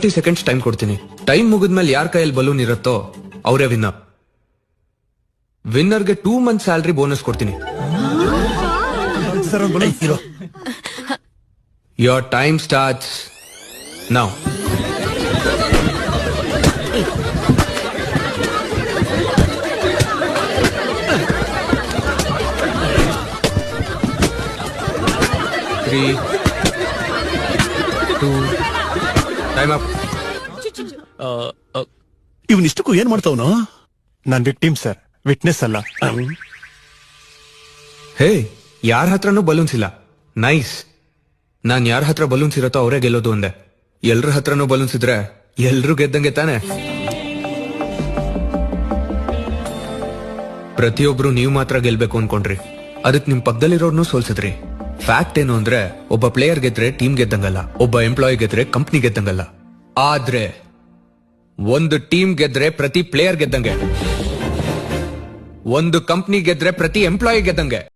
Thirty seconds time ಕೊಡ್ತೀನಿ time ಮುಗಿದ್ಮೇಲೆ ಯಾರ ಕೈಯಲ್ಲಿ ಬಲೂನ್ ಇರುತ್ತೋ ಅವರೇ ವಿನ್ನರ್ ವಿನ್ನರ್ಗೆ ಟೂ ಮಂತ್ ಸ್ಯಾಲರಿ ಬೋನಸ್ ಕೊಡ್ತೀನಿ ಸರ್ ಒಂದು ಇರೋ ಯೋರ್ ಟೈಮ್ ಸ್ಟಾರ್ಟ್ಸ್ ನಾವು ತ್ರೀ ಟೂ time up ಇವನಿಷ್ಟಕ್ಕೂ ಏನ್ ಮಾಡ್ತಾವನು? ನಾನ್ ವಿಕ್ಟಿಮ್ ಸರ್. ವಿಟ್ನೆಸ್ ಅಲ್ಲ. ಹೇ ಯಾರ ಹತ್ರನೂ ಬಲೂನ್ಸ್ ಇಲ್ಲ. ನೈಸ್. ನಾನ್ ಯಾರ ಹತ್ರ ಬಲೂನ್ಸ್ ಇರತ್ತೋ ಅವರೇ ಗೆಲ್ಲೋದು ಅಂದೆ. ಎಲ್ರ ಹತ್ರನೂ ಬಲೂನ್ಸ್ ಇದ್ರೆ ಎಲ್ರು ಗೆದ್ದಂಗೆ ತಾನೆ. ಪ್ರತಿಯೊಬ್ರು ನೀವು ಮಾತ್ರ ಗೆಲ್ಬೇಕು ಅನ್ಕೊಂಡ್ರಿ. ಅದಕ್ ನಿಮ್ ಪಕ್ಕದಲ್ಲಿರೋರ್ನು ಸೋಲ್ಸಿದ್ರಿ. ಫ್ಯಾಕ್ಟ್ ಏನು ಅಂದ್ರೆ ಒಬ್ಬ ಪ್ಲೇಯರ್ ಗೆದ್ರೆ ಟೀಮ್ ಗೆದ್ದಂಗಲ್ಲ ಒಬ್ಬ ಎಂಪ್ಲಾಯ್ ಗೆದ್ರೆ ಕಂಪ್ನಿ ಗೆದ್ದಂಗಲ್ಲ. ಆದ್ರೆ ಒಂದು ಟೀಮ್ ಗೆದ್ರೆ ಪ್ರತಿ ಪ್ಲೇಯರ್ ಗೆದ್ದಂಗೆ. ಒಂದು ಕಂಪ್ನಿ ಗೆದ್ರೆ ಪ್ರತಿ ಎಂಪ್ಲಾಯಿ ಗೆದ್ದಂಗೆ.